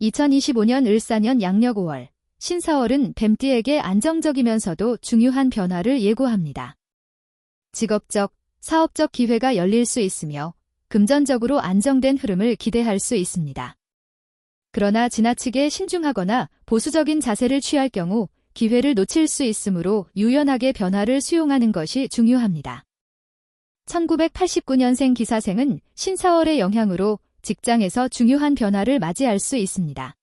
2025년 을사년 양력 5월, 신사월은 뱀띠에게 안정적이면서도 중요한 변화를 예고합니다. 직업적, 사업적 기회가 열릴 수 있으며 금전적으로 안정된 흐름을 기대할 수 있습니다. 그러나 지나치게 신중하거나 보수적인 자세를 취할 경우 기회를 놓칠 수 있으므로 유연하게 변화를 수용하는 것이 중요합니다. 1989년생 기사생은 신사월의 영향으로 직장에서 중요한 변화를 맞이할 수 있습니다.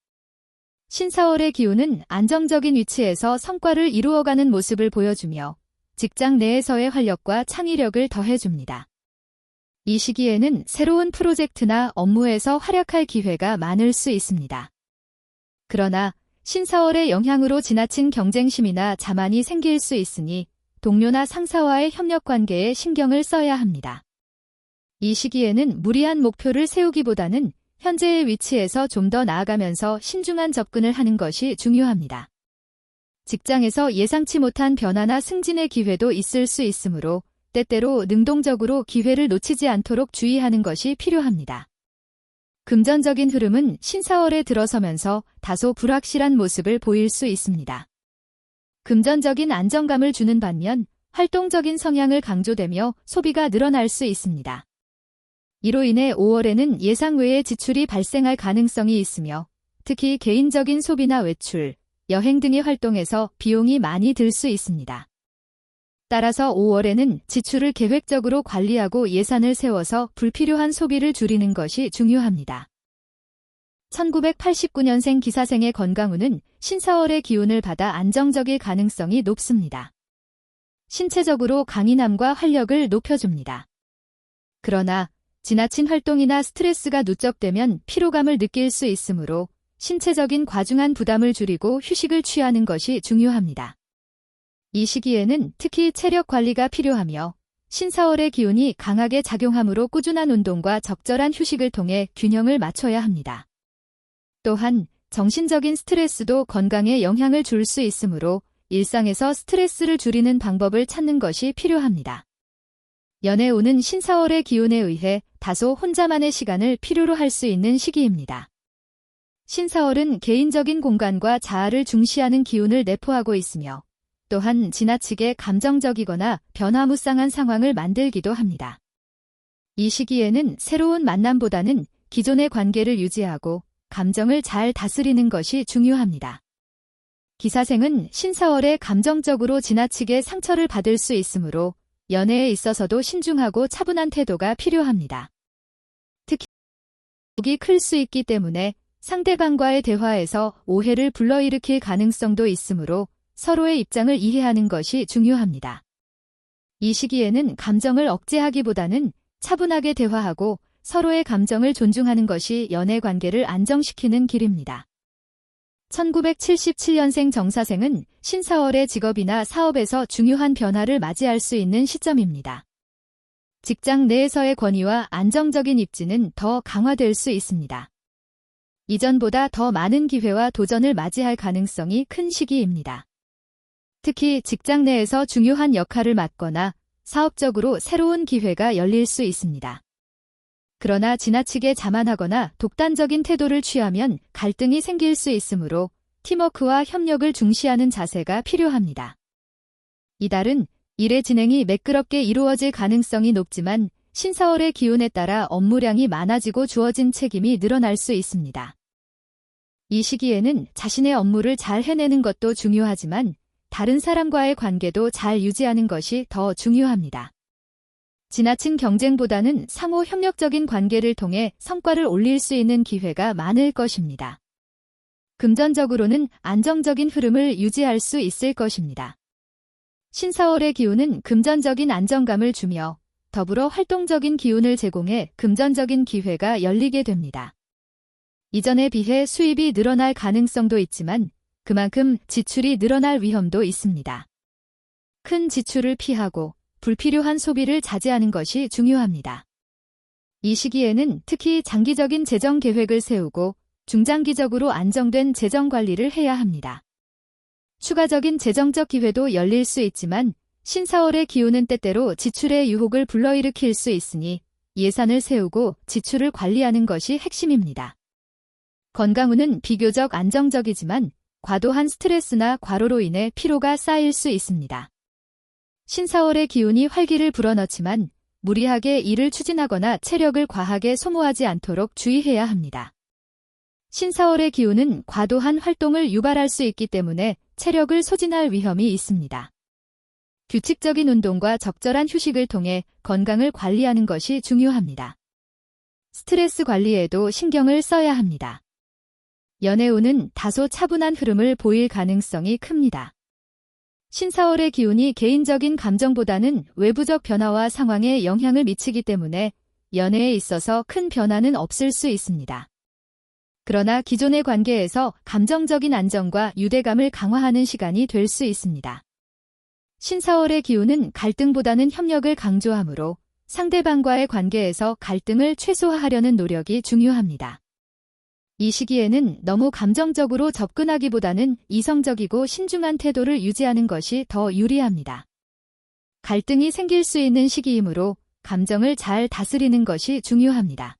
신사월의 기운은 안정적인 위치에서 성과를 이루어가는 모습을 보여주며 직장 내에서의 활력과 창의력을 더해줍니다. 이 시기에는 새로운 프로젝트나 업무에서 활약할 기회가 많을 수 있습니다. 그러나 신사월의 영향으로 지나친 경쟁심이나 자만이 생길 수 있으니 동료나 상사와의 협력 관계에 신경을 써야 합니다. 이 시기에는 무리한 목표를 세우기보다는 현재의 위치에서 좀 더 나아가면서 신중한 접근을 하는 것이 중요합니다. 직장에서 예상치 못한 변화나 승진의 기회도 있을 수 있으므로 때때로 능동적으로 기회를 놓치지 않도록 주의하는 것이 필요합니다. 금전적인 흐름은 신사월에 들어서면서 다소 불확실한 모습을 보일 수 있습니다. 금전적인 안정감을 주는 반면 활동적인 성향을 강조되며 소비가 늘어날 수 있습니다. 이로 인해 5월에는 예상 외의 지출이 발생할 가능성이 있으며 특히 개인적인 소비나 외출, 여행 등의 활동에서 비용이 많이 들 수 있습니다. 따라서 5월에는 지출을 계획적으로 관리하고 예산을 세워서 불필요한 소비를 줄이는 것이 중요합니다. 1989년생 기사생의 건강운은 신사월의 기운을 받아 안정적일 가능성이 높습니다. 신체적으로 강인함과 활력을 높여줍니다. 그러나 지나친 활동이나 스트레스가 누적되면 피로감을 느낄 수 있으므로 신체적인 과중한 부담을 줄이고 휴식을 취하는 것이 중요합니다. 이 시기에는 특히 체력 관리가 필요하며 신사월의 기운이 강하게 작용하므로 꾸준한 운동과 적절한 휴식을 통해 균형을 맞춰야 합니다. 또한 정신적인 스트레스도 건강에 영향을 줄 수 있으므로 일상에서 스트레스를 줄이는 방법을 찾는 것이 필요합니다. 연애 오는 신사월의 기운에 의해 다소 혼자만의 시간을 필요로 할 수 있는 시기입니다. 신사월은 개인적인 공간과 자아를 중시하는 기운을 내포하고 있으며 또한 지나치게 감정적이거나 변화무쌍한 상황을 만들기도 합니다. 이 시기에는 새로운 만남보다는 기존의 관계를 유지하고 감정을 잘 다스리는 것이 중요합니다. 기사생은 신사월에 감정적으로 지나치게 상처를 받을 수 있으므로 연애에 있어서도 신중하고 차분한 태도가 필요합니다. 특히 북이 클 수 있기 때문에 상대방과의 대화에서 오해를 불러일으킬 가능성도 있으므로 서로의 입장을 이해하는 것이 중요합니다. 이 시기에는 감정을 억제하기보다는 차분하게 대화하고 서로의 감정을 존중하는 것이 연애 관계를 안정시키는 길입니다. 1977년생 정사생은 신사월의 직업이나 사업에서 중요한 변화를 맞이할 수 있는 시점입니다. 직장 내에서의 권위와 안정적인 입지는 더 강화될 수 있습니다. 이전보다 더 많은 기회와 도전을 맞이할 가능성이 큰 시기입니다. 특히 직장 내에서 중요한 역할을 맡거나 사업적으로 새로운 기회가 열릴 수 있습니다. 그러나 지나치게 자만하거나 독단적인 태도를 취하면 갈등이 생길 수 있으므로 팀워크와 협력을 중시하는 자세가 필요합니다. 이달은 일의 진행이 매끄럽게 이루어질 가능성이 높지만 신사월의 기운에 따라 업무량이 많아지고 주어진 책임이 늘어날 수 있습니다. 이 시기에는 자신의 업무를 잘 해내는 것도 중요하지만 다른 사람과의 관계도 잘 유지하는 것이 더 중요합니다. 지나친 경쟁보다는 상호 협력적인 관계를 통해 성과를 올릴 수 있는 기회가 많을 것입니다. 금전적으로는 안정적인 흐름을 유지할 수 있을 것입니다. 신사월의 기운은 금전적인 안정감을 주며 더불어 활동적인 기운을 제공해 금전적인 기회가 열리게 됩니다. 이전에 비해 수입이 늘어날 가능성도 있지만 그만큼 지출이 늘어날 위험도 있습니다. 큰 지출을 피하고 불필요한 소비를 자제하는 것이 중요합니다. 이 시기에는 특히 장기적인 재정 계획을 세우고 중장기적으로 안정된 재정 관리를 해야 합니다. 추가적인 재정적 기회도 열릴 수 있지만 신사월의 기운은 때때로 지출의 유혹을 불러일으킬 수 있으니 예산을 세우고 지출을 관리하는 것이 핵심입니다. 건강운은 비교적 안정적이지만 과도한 스트레스나 과로로 인해 피로가 쌓일 수 있습니다. 신사월의 기운이 활기를 불어넣지만 무리하게 일을 추진하거나 체력을 과하게 소모하지 않도록 주의해야 합니다. 신사월의 기운은 과도한 활동을 유발할 수 있기 때문에 체력을 소진할 위험이 있습니다. 규칙적인 운동과 적절한 휴식을 통해 건강을 관리하는 것이 중요합니다. 스트레스 관리에도 신경을 써야 합니다. 연애운은 다소 차분한 흐름을 보일 가능성이 큽니다. 신사월의 기운이 개인적인 감정보다는 외부적 변화와 상황에 영향을 미치기 때문에 연애에 있어서 큰 변화는 없을 수 있습니다. 그러나 기존의 관계에서 감정적인 안정과 유대감을 강화하는 시간이 될 수 있습니다. 신사월의 기운은 갈등보다는 협력을 강조하므로 상대방과의 관계에서 갈등을 최소화하려는 노력이 중요합니다. 이 시기에는 너무 감정적으로 접근하기보다는 이성적이고 신중한 태도를 유지하는 것이 더 유리합니다. 갈등이 생길 수 있는 시기이므로 감정을 잘 다스리는 것이 중요합니다.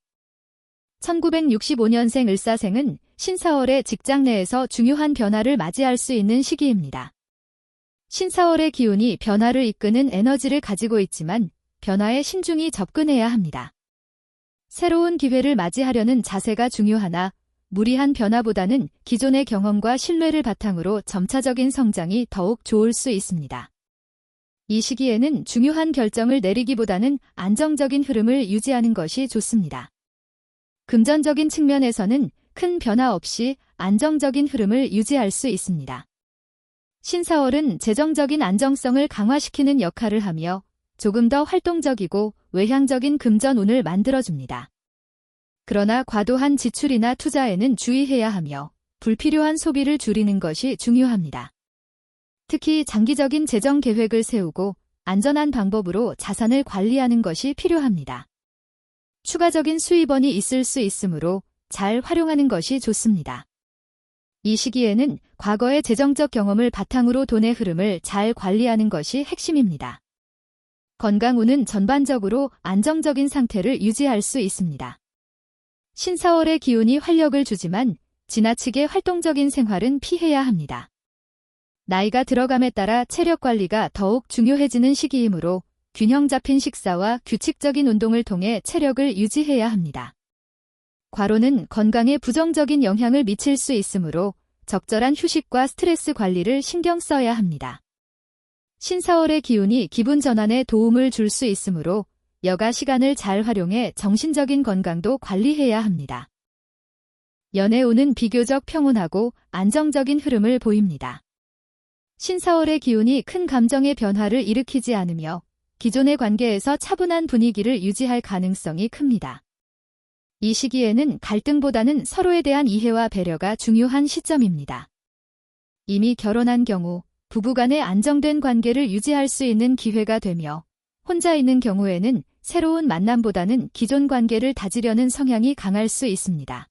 1965년생 을사생은 신사월의 직장 내에서 중요한 변화를 맞이할 수 있는 시기입니다. 신사월의 기운이 변화를 이끄는 에너지를 가지고 있지만 변화에 신중히 접근해야 합니다. 새로운 기회를 맞이하려는 자세가 중요하나 무리한 변화보다는 기존의 경험과 신뢰를 바탕으로 점차적인 성장이 더욱 좋을 수 있습니다. 이 시기에는 중요한 결정을 내리기보다는 안정적인 흐름을 유지하는 것이 좋습니다. 금전적인 측면에서는 큰 변화 없이 안정적인 흐름을 유지할 수 있습니다. 신사월은 재정적인 안정성을 강화시키는 역할을 하며 조금 더 활동적이고 외향적인 금전운을 만들어줍니다. 그러나 과도한 지출이나 투자에는 주의해야 하며 불필요한 소비를 줄이는 것이 중요합니다. 특히 장기적인 재정 계획을 세우고 안전한 방법으로 자산을 관리하는 것이 필요합니다. 추가적인 수입원이 있을 수 있으므로 잘 활용하는 것이 좋습니다. 이 시기에는 과거의 재정적 경험을 바탕으로 돈의 흐름을 잘 관리하는 것이 핵심입니다. 건강운은 전반적으로 안정적인 상태를 유지할 수 있습니다. 신사월의 기운이 활력을 주지만 지나치게 활동적인 생활은 피해야 합니다. 나이가 들어감에 따라 체력 관리가 더욱 중요해지는 시기이므로 균형 잡힌 식사와 규칙적인 운동을 통해 체력을 유지해야 합니다. 과로는 건강에 부정적인 영향을 미칠 수 있으므로 적절한 휴식과 스트레스 관리를 신경 써야 합니다. 신사월의 기운이 기분 전환에 도움을 줄 수 있으므로 여가 시간을 잘 활용해 정신적인 건강도 관리해야 합니다. 연애운은 비교적 평온하고 안정적인 흐름을 보입니다. 신사월의 기운이 큰 감정의 변화를 일으키지 않으며 기존의 관계에서 차분한 분위기를 유지할 가능성이 큽니다. 이 시기에는 갈등보다는 서로에 대한 이해와 배려가 중요한 시점입니다. 이미 결혼한 경우 부부간의 안정된 관계를 유지할 수 있는 기회가 되며 혼자 있는 경우에는 새로운 만남보다는 기존 관계를 다지려는 성향이 강할 수 있습니다.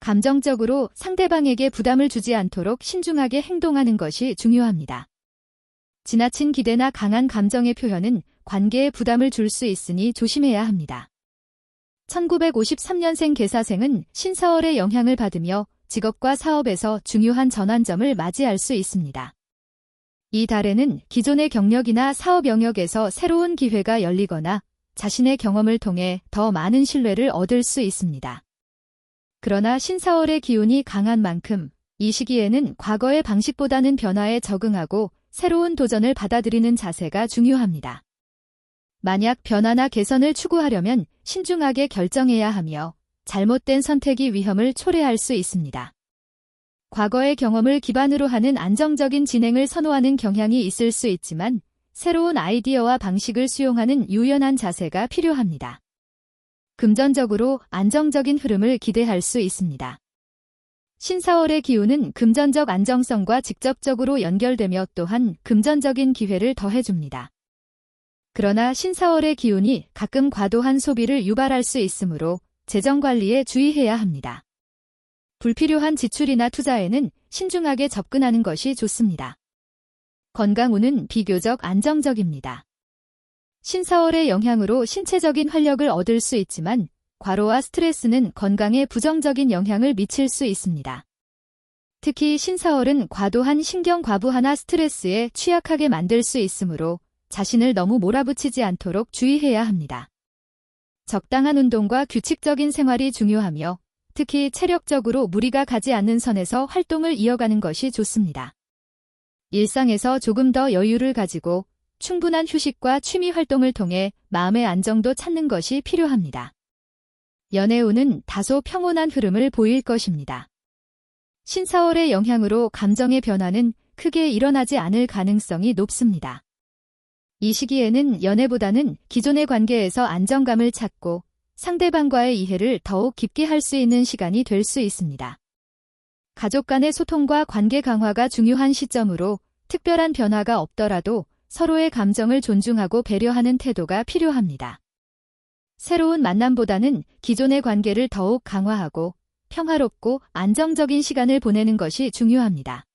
감정적으로 상대방에게 부담을 주지 않도록 신중하게 행동하는 것이 중요합니다. 지나친 기대나 강한 감정의 표현은 관계에 부담을 줄 수 있으니 조심해야 합니다. 1953년생 개사생은 신사월의 영향을 받으며 직업과 사업에서 중요한 전환점을 맞이할 수 있습니다. 이 달에는 기존의 경력이나 사업 영역에서 새로운 기회가 열리거나 자신의 경험을 통해 더 많은 신뢰를 얻을 수 있습니다. 그러나 신사월의 기운이 강한 만큼 이 시기에는 과거의 방식보다는 변화에 적응하고 새로운 도전을 받아들이는 자세가 중요합니다. 만약 변화나 개선을 추구하려면 신중하게 결정해야 하며 잘못된 선택이 위험을 초래할 수 있습니다. 과거의 경험을 기반으로 하는 안정적인 진행을 선호하는 경향이 있을 수 있지만 새로운 아이디어와 방식을 수용하는 유연한 자세가 필요합니다. 금전적으로 안정적인 흐름을 기대할 수 있습니다. 신사월의 기운은 금전적 안정성과 직접적으로 연결되며 또한 금전적인 기회를 더해줍니다. 그러나 신사월의 기운이 가끔 과도한 소비를 유발할 수 있으므로 재정 관리에 주의해야 합니다. 불필요한 지출이나 투자에는 신중하게 접근하는 것이 좋습니다. 건강운은 비교적 안정적입니다. 신사월의 영향으로 신체적인 활력을 얻을 수 있지만 과로와 스트레스는 건강에 부정적인 영향을 미칠 수 있습니다. 특히 신사월은 과도한 신경 과부하나 스트레스에 취약하게 만들 수 있으므로 자신을 너무 몰아붙이지 않도록 주의해야 합니다. 적당한 운동과 규칙적인 생활이 중요하며 특히 체력적으로 무리가 가지 않는 선에서 활동을 이어가는 것이 좋습니다. 일상에서 조금 더 여유를 가지고 충분한 휴식과 취미 활동을 통해 마음의 안정도 찾는 것이 필요합니다. 연애운은 다소 평온한 흐름을 보일 것입니다. 신사월의 영향으로 감정의 변화는 크게 일어나지 않을 가능성이 높습니다. 이 시기에는 연애보다는 기존의 관계에서 안정감을 찾고 상대방과의 이해를 더욱 깊게 할 수 있는 시간이 될 수 있습니다. 가족 간의 소통과 관계 강화가 중요한 시점으로 특별한 변화가 없더라도 서로의 감정을 존중하고 배려하는 태도가 필요합니다. 새로운 만남보다는 기존의 관계를 더욱 강화하고 평화롭고 안정적인 시간을 보내는 것이 중요합니다.